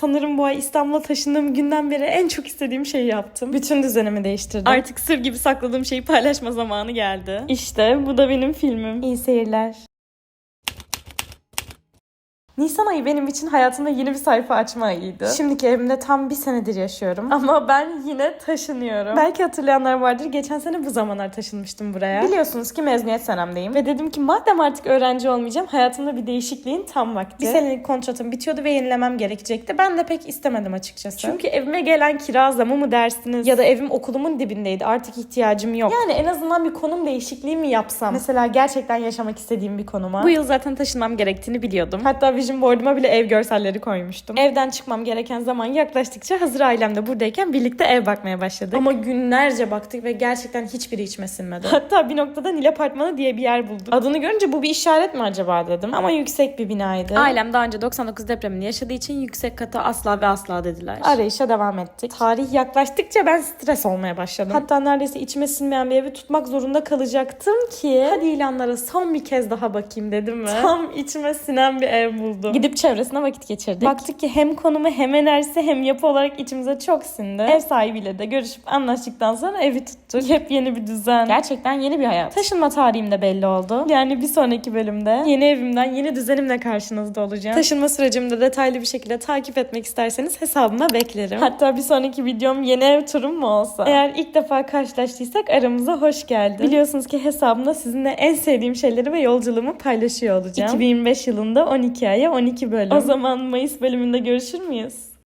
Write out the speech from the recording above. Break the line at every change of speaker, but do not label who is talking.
Sanırım bu ay İstanbul'a taşındığım günden beri en çok istediğim şeyi yaptım. Bütün düzenimi değiştirdim. Artık sır gibi sakladığım şeyi paylaşma zamanı geldi. İşte bu da benim filmim. İyi seyirler. Nisan ayı benim için hayatımda yeni bir sayfa açma ayıydı. Şimdiki evimde tam bir senedir yaşıyorum. Ama ben yine taşınıyorum. Belki hatırlayanlar vardır. Geçen sene bu zamanlar taşınmıştım buraya. Biliyorsunuz ki mezuniyet senemdeyim. Ve dedim ki madem artık öğrenci olmayacağım hayatımda bir değişikliğin tam vakti. Bir senelik kontratım bitiyordu ve yenilemem gerekecekti. Ben de pek istemedim açıkçası. Çünkü evime gelen kira zamı mı dersiniz? Ya da evim okulumun dibindeydi. Artık ihtiyacım yok. Yani en azından bir konum değişikliği mi yapsam? Mesela gerçekten yaşamak istediğim bir konuma. Bu yıl zaten taşınmam gerektiğini biliyordum. Hatta vision board'uma bile ev görselleri koymuştum. Evden çıkmam gereken zaman yaklaştıkça hazır ailem de buradayken birlikte ev bakmaya başladık. Ama günlerce baktık ve gerçekten hiçbiri içime sinmedi. Hatta bir noktada Nil Apartmanı diye bir yer bulduk. Adını görünce bu bir işaret mi acaba dedim. Ama yüksek bir binaydı. Ailem daha önce 99 depremini yaşadığı için yüksek kata asla ve asla dediler. Arayışa devam ettik. Tarih yaklaştıkça ben stres olmaya başladım. Hatta neredeyse içime sinmeyen bir evi tutmak zorunda kalacaktım ki hadi ilanlara son bir kez daha bakayım dedim ve tam içime sinen bir ev buldum. Gidip çevresine vakit geçirdik. Baktık ki hem konumu hem enerjisi hem yapı olarak içimize çok sindi. Ev sahibiyle de görüşüp anlaştıktan sonra evi tuttuk. Yepyeni bir düzen. Gerçekten yeni bir hayat. Taşınma tarihim de belli oldu. Yani bir sonraki bölümde yeni evimden yeni düzenimle karşınızda olacağım. Taşınma sürecimi de detaylı bir şekilde takip etmek isterseniz hesabıma beklerim. Hatta bir sonraki videom yeni ev turum mu olsa? Eğer ilk defa karşılaştıysak aramıza hoş geldin. Biliyorsunuz ki hesabımda sizinle en sevdiğim şeyleri ve yolculuğumu paylaşıyor olacağım. 2025 yılında 12 aya 12 bölüm. O zaman Mayıs bölümünde görüşür müyüz?